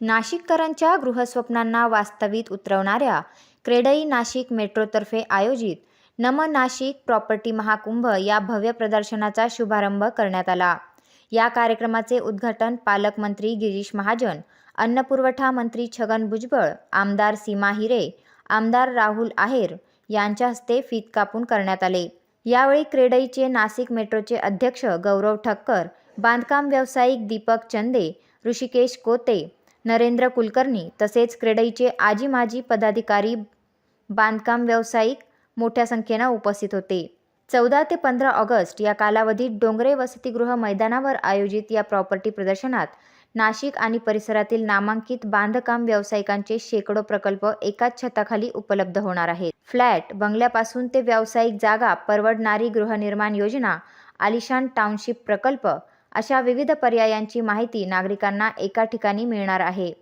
नाशिककरांच्या गृहस्वप्नांना वास्तवित उतरवणाऱ्या क्रेडई नाशिक मेट्रोतर्फे आयोजित नम नाशिक प्रॉपर्टी महाकुंभ या भव्य प्रदर्शनाचा शुभारंभ करण्यात आला. या कार्यक्रमाचे उद्घाटन पालकमंत्री गिरीश महाजन अन्नपुरवठा मंत्री छगन भुजबळ आमदार सीमा हिरे आमदार राहुल आहेर यांच्या हस्ते फीत कापून करण्यात आले. यावेळी क्रेडईचे नाशिक मेट्रोचे अध्यक्ष गौरव ठक्कर बांधकाम व्यावसायिक दीपक चंदे ऋषिकेश कोते नरेंद्र कुलकर्णी तसेच क्रेडईचे आजी माजी पदाधिकारी बांधकाम व्यावसायिक मोठ्या संख्येनं उपस्थित होते. चौदा ते पंधरा ऑगस्ट या कालावधीत डोंगरे वसतिगृह मैदानावर आयोजित या प्रॉपर्टी प्रदर्शनात नाशिक आणि परिसरातील नामांकित बांधकाम व्यावसायिकांचे शेकडो प्रकल्प एकाच छताखाली उपलब्ध होणार आहेत. फ्लॅट बंगल्यापासून ते व्यावसायिक जागा परवडणारी गृहनिर्माण योजना आलिशान टाउनशिप प्रकल्प अशा विविध पर्यायांची माहिती नागरिकांना एका ठिकाणी मिळणार आहे.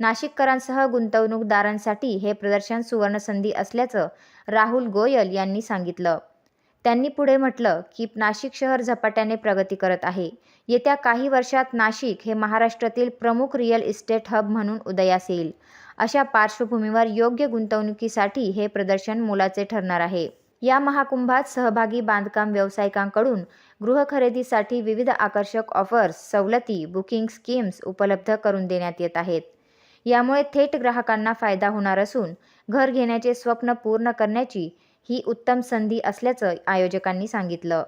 नाशिककरांसह गुंतवणूकदारांसाठी हे प्रदर्शन सुवर्णसंधी असल्याचं राहुल गोयल यांनी सांगितलं. त्यांनी पुढे म्हटलं की नाशिक शहर झपाट्याने प्रगती करत आहे. येत्या काही वर्षात नाशिक हे महाराष्ट्रातील प्रमुख रिअल इस्टेट हब म्हणून उदयास येईल. अशा पार्श्वभूमीवर योग्य गुंतवणुकीसाठी हे प्रदर्शन मोलाचे ठरणार आहे. या महाकुंभात सहभागी बांधकाम व्यावसायिकांकडून गृहखरेदीसाठी विविध आकर्षक ऑफर्स सवलती बुकिंग स्कीम्स उपलब्ध करून देण्यात येत आहेत. यामुळे थेट ग्राहकांना फायदा होणार असून घर घेण्याचे स्वप्न पूर्ण करण्याची ही उत्तम संधी असल्याचं आयोजकांनी सांगितलं.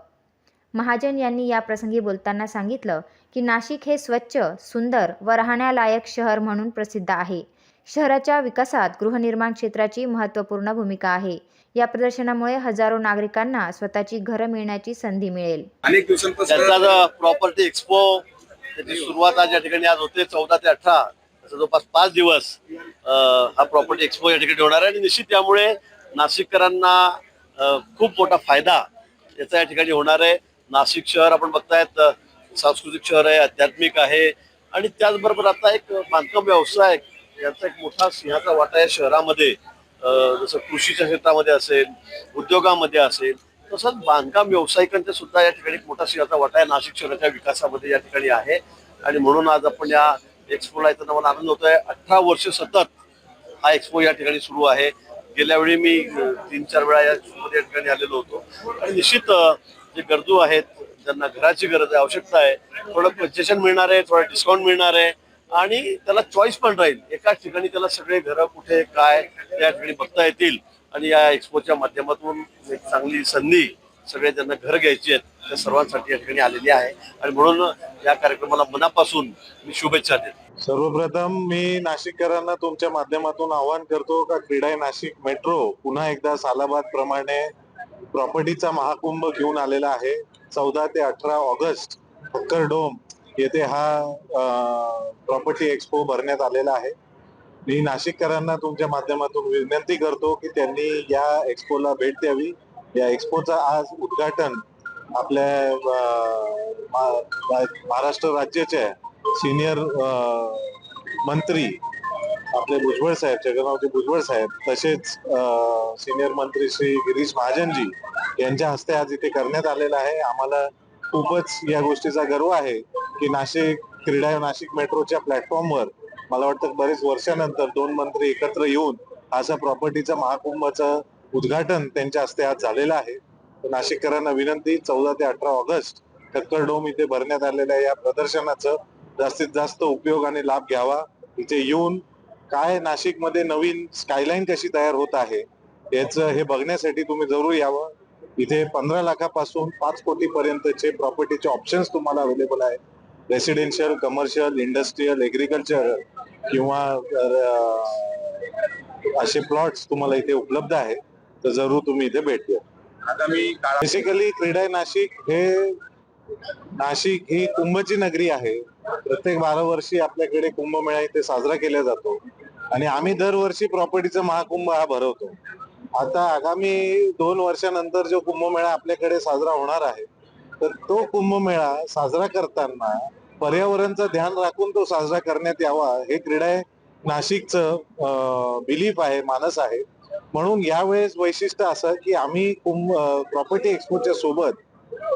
महाजन यांनी याप्रसंगी बोलताना सांगितलं की नाशिक हे स्वच्छ सुंदर व राहण्यालायक शहर म्हणून प्रसिद्ध आहे. शहराच्या विकासात गृहनिर्माण क्षेत्राची महत्त्वपूर्ण भूमिका आहे. या प्रदर्शनामुळे हजारो नागरिकांना स्वतःची घरं मिळण्याची संधी मिळेल. अनेक दिवसांपासून प्रॉपर्टी एक्सपो त्याची सुरुवात आज या ठिकाणी आज होते चौदा ते अठरा असं जवळपास पाच दिवस अं, हा प्रॉपर्टी एक्सपो या ठिकाणी होणार आहे. आणि निश्चित त्यामुळे नाशिककरांना खूप मोठा फायदा याचा या ठिकाणी होणार आहे. नाशिक शहर आपण बघतायत सांस्कृतिक शहर आहे आध्यात्मिक आहे. आणि त्याचबरोबर आता एक बांधकाम व्यवसाय याचा एक मोठा सिंहाचा वाटा या शहरामध्ये जसं कृषीच्या क्षेत्रामध्ये असेल उद्योगामध्ये असेल तसंच बांधकाम व्यावसायिकांचा सुद्धा या ठिकाणी मोठा सिंहाचा वाटा आहे नाशिक शहराच्या विकासामध्ये या ठिकाणी आहे. आणि म्हणून आज आपण या एक्सपोला येताना मला आनंद होतोय. अठरा वर्ष सतत हा एक्सपो या ठिकाणी सुरू आहे. गेल्या वेळी मी तीन चार वेळा या एक्सपोमध्ये या ठिकाणी आलेलो होतो. आणि निश्चित जे गरजू आहेत ज्यांना घराची गरज आहे आवश्यकता आहे थोडं कन्सेशन मिळणार आहे थोडं डिस्काउंट मिळणार आहे आणि त्याला चॉईस पण राहील. एकाच ठिकाणी त्याला सगळे घरं कुठे काय त्या ठिकाणी बघता येतील. आणि या एक्सपोच्या माध्यमातून एक चांगली संधी सगळे ज्यांना घर घ्यायची आहेत त्या सर्वांसाठी या ठिकाणी आलेली आहे. आणि म्हणून या कार्यक्रमाला मनापासून मी शुभेच्छा देतो. सर्वप्रथम मी नाशिककरांना तुमच्या माध्यमातून आवाहन करतो का क्रीडा नाशिक मेट्रो पुन्हा एकदा सालाबाद प्रमाणे प्रॉपर्टीचा महाकुंभ घेऊन आलेला आहे. चौदा ते अठरा ऑगस्ट ठक्कर डोम येथे हा प्रॉपर्टी एक्सपो भरण्यात आलेला आहे. मी नाशिककरांना तुमच्या माध्यमातून विनंती करतो की त्यांनी या एक्सपोला भेट द्यावी. या एक्सपोचा आज उद्घाटन आपल्या महाराष्ट्र राज्याच्या सिनियर मंत्री आपले भुजबळ साहेब जगन्नाथजी भुजबळ साहेब तसेच सिनियर मंत्री श्री गिरीश महाजनजी यांच्या हस्ते आज इथे करण्यात आलेला आहे. आम्हाला खूपच या गोष्टीचा गर्व आहे. की नाशिक क्रीडा नाशिक मेट्रोच्या प्लॅटफॉर्मवर मला वाटतं बरेच वर्षानंतर दोन मंत्री एकत्र येऊन असा प्रॉपर्टीचा महाकुंभाचं उद्घाटन त्यांच्या हस्ते आज झालेलं आहे. नाशिककरांना विनंती चौदा ते अठरा ऑगस्ट ठक्कर डोम इथे भरण्यात आलेल्या या प्रदर्शनाचं जास्तीत जास्त उपयोग आणि लाभ घ्यावा. इथे येऊन काय नाशिकमध्ये नवीन स्कायलाईन कशी तयार होत आहे याचं हे बघण्यासाठी तुम्ही जरूर यावं. इथे पंधरा लाखापासून पाच कोटी पर्यंतचे प्रॉपर्टीचे ऑप्शन्स तुम्हाला अवेलेबल आहेत. रेसिडेन्शियल कमर्शियल इंडस्ट्रीयल एग्रीकल्चर किंवा असे प्लॉट्स तुम्हाला इथे उपलब्ध आहेत तर जरूर तुम्ही इथे भेट द्या. आगामी बेसिकली क्रीडा नाशिक हे नाशिक ही कुंभची नगरी आहे. प्रत्येक बारा वर्षी आपल्याकडे कुंभमेळा इथे साजरा केला जातो. आणि आम्ही दरवर्षी प्रॉपर्टीचा महाकुंभ हा भरवतो. आता आगामी दोन वर्षानंतर जो कुंभमेळा आपल्याकडे साजरा होणार आहे तर तो कुंभमेळा साजरा करताना पर्यावरणचं ध्यान राखून तो साजरा करण्यात यावा हे क्रीडा नाशिकचं बिलीफ आहे मानस आहे. म्हणून यावेळेस वैशिष्ट्य असं की आम्ही कुंभ प्रॉपर्टी एक्सपोच्या सोबत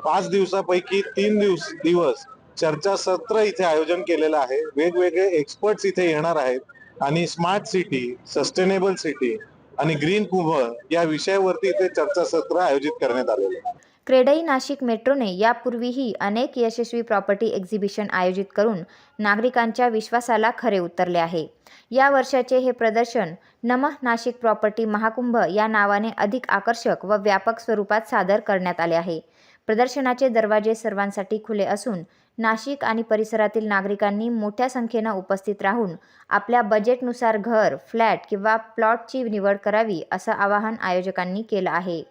पाच दिवसापैकी तीन दिवस दिवस चर्चासत्र इथे आयोजन केलेलं आहे. वेगवेगळे एक्सपर्ट्स इथे येणार आहेत आणि स्मार्ट सिटी सस्टेनेबल सिटी आणि ग्रीन कुंभ या विषयावरती इथे चर्चासत्र आयोजित करण्यात आलेलं आहे. क्रेडई नाशिक मेट्रोने यापूर्वीही अनेक यशस्वी प्रॉपर्टी एक्झिबिशन आयोजित करून नागरिकांच्या विश्वासाला खरे उतरले आहे. या वर्षाचे हे प्रदर्शन नमः नाशिक प्रॉपर्टी महाकुंभ या नावाने अधिक आकर्षक व व्यापक स्वरूपात सादर करण्यात आले आहे. प्रदर्शनाचे दरवाजे सर्वांसाठी खुले असून नाशिक आणि परिसरातील नागरिकांनी मोठ्या संख्येनं उपस्थित राहून आपल्या बजेटनुसार घर फ्लॅट किंवा प्लॉटची निवड करावी असं आवाहन आयोजकांनी केलं आहे.